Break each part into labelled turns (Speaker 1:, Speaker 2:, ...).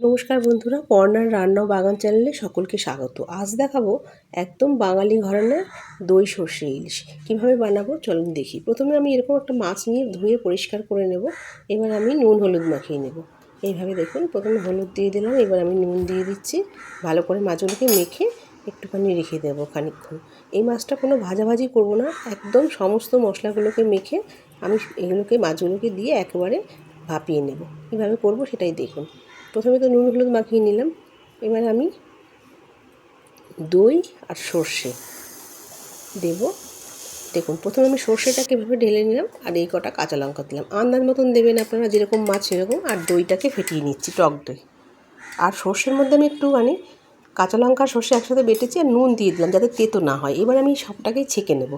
Speaker 1: নমস্কার বন্ধুরা কর্নার রান্না বাগান চ্যানেলে সকলকে স্বাগত। আজ দেখাবো একদম বাঙালি ঘরানার দই সর্ষে ইলিশ। কীভাবে বানাবো চলুন দেখি। প্রথমে আমি এরকম একটা মাছ নিয়ে ধুয়ে পরিষ্কার করে নেব। এবার আমি নুন, হলুদ মাখিয়ে নেব। এইভাবে দেখুন, প্রথমে হলুদ দিয়ে দিলাম, এবার আমি নুন দিয়ে দিচ্ছি। ভালো করে মাছগুলোকে মেখে একটুখানি রেখে দেবো খানিকক্ষণ। এই মাছটা কোনো ভাজাভাজি করব না, একদম সমস্ত মশলাগুলোকে মেখে আমি এগুলোকে, মাছগুলোকে দিয়ে একেবারে ভাপিয়ে নেব। কীভাবে করব সেটাই দেখুন। প্রথমে তো নুন, হলুদ মাখিয়ে নিলাম। এবার আমি দই আর সর্ষে দেব। দেখুন, প্রথমে আমি সর্ষেটাকে এভাবে ঢেলে নিলাম আর এই কটা কাঁচা লঙ্কা দিলাম। আন্দাজ মতন দেবেন আপনারা যেরকম মাছ সেরকম। আর দইটাকে ফেটিয়ে নিচ্ছি টক দই। আর সর্ষের মধ্যে আমি একটুখানি কাঁচা লঙ্কা, সর্ষে একসাথে বেটেছি আর নুন দিয়ে দিলাম যাতে তেতো না হয়। এবার আমি সবটাকেই ছেঁকে নেব।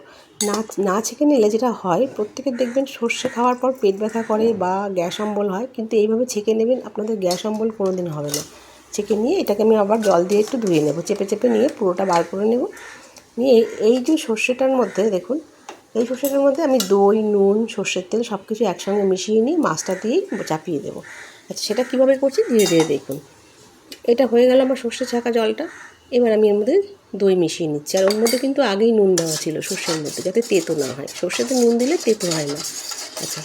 Speaker 1: না না ছেঁকে নিলে যেটা হয় প্রত্যেকে দেখবেন সর্ষে খাওয়ার পর পেট ব্যথা করে বা গ্যাস অম্বল হয়, কিন্তু এইভাবে ছেঁকে নেবেন, আপনাদের গ্যাস অম্বল কোনো দিন হবে না। ছেঁকে নিয়ে এটাকে আমি আবার জল দিয়ে একটু ধুয়ে নেব, চেপে চেপে নিয়ে পুরোটা বার করে নেব। নিয়ে এই যে সর্ষেটার মধ্যে দেখুন, এই সর্ষেটার মধ্যে আমি দই, নুন, সর্ষের তেল সব কিছু একসঙ্গে মিশিয়ে নিয়ে মাছটা দিয়েই চাপিয়ে দেবো। আচ্ছা সেটা কীভাবে করছি? ধীরে ধীরে দেখুন। এটা হয়ে গেল আমার সর্ষে ছাকা জলটা। এবার আমি এর মধ্যে দই মিশিয়ে নিচ্ছি। আর ওর মধ্যে কিন্তু আগেই নুন দেওয়া ছিল সর্ষের মধ্যে, যাতে তেতো না হয়। সর্ষেতে নুন দিলে তেতো হয় না। আচ্ছা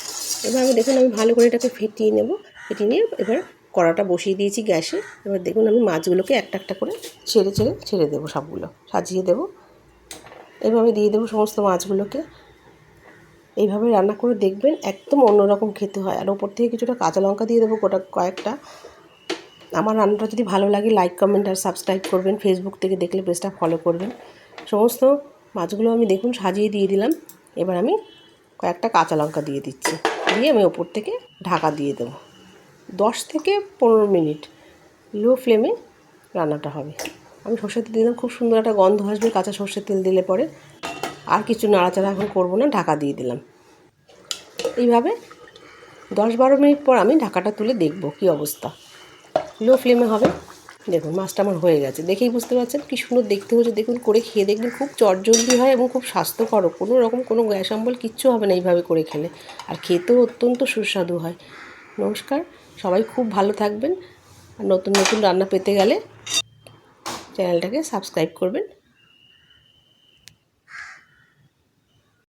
Speaker 1: এবার আমি দেখুন আমি ভালো করে এটাকে ফেটিয়ে নেব। ফেটিয়ে নিয়ে এবার কড়াটা বসিয়ে দিয়েছি গ্যাসে। এবার দেখুন আমি মাছগুলোকে একটা একটা করে ছেড়ে ছেড়ে ছেড়ে দেবো সবগুলো, সাজিয়ে দেবো। এভাবে দিয়ে দেবো সমস্ত মাছগুলোকে। এইভাবে রান্না করে দেখবেন একদম অন্যরকম খেতে হয়। আর ওপর থেকে কিছুটা কাঁচা লঙ্কা দিয়ে দেবো গোটা কয়েকটা। আমার রান্নাটা যদি ভালো লাগে লাইক কমেন্ট আর সাবস্ক্রাইব করবেন। ফেসবুক থেকে দেখলে পেজটা ফলো করবেন। সমস্ত মাছগুলো আমি দেখুন সাজিয়ে দিয়ে দিলাম। এবার আমি কয়েকটা কাঁচা লঙ্কা দিয়ে দিচ্ছি। দিয়ে আমি ওপর থেকে ঢাকা দিয়ে দেবো। দশ থেকে পনেরো মিনিট লো ফ্লেমে রান্নাটা হবে। আমি সর্ষের তেল দিলাম। খুব সুন্দর একটা গন্ধ আসবে, কাঁচা সর্ষের তেল দিলে পরে। আর কিছু নাড়াচাড়া এখন করব না, ঢাকা দিয়ে দিলাম। এইভাবে দশ বারো মিনিট পর আমি ঢাকাটা তুলে দেখব কি অবস্থা। লো ফ্লেমে হবে। দেখুন, মাছটা আমার হয়ে গেছে। দেখেই বুঝতে পারছেন কী সুন্দর দেখতে হচ্ছে দেখুন, করে খেয়ে দেখবেন, খুব চটজলদি হয় এবং খুব স্বাস্থ্যকরও কোনো রকম কোনো গ্যাস অম্বল কিচ্ছু হবে না এইভাবে করে খেলে। আর খেতেও অত্যন্ত সুস্বাদু হয়। নমস্কার। সবাই খুব ভালো থাকবেন। আর নতুন নতুন রান্না পেতে গেলে চ্যানেলটাকে সাবস্ক্রাইব করবেন।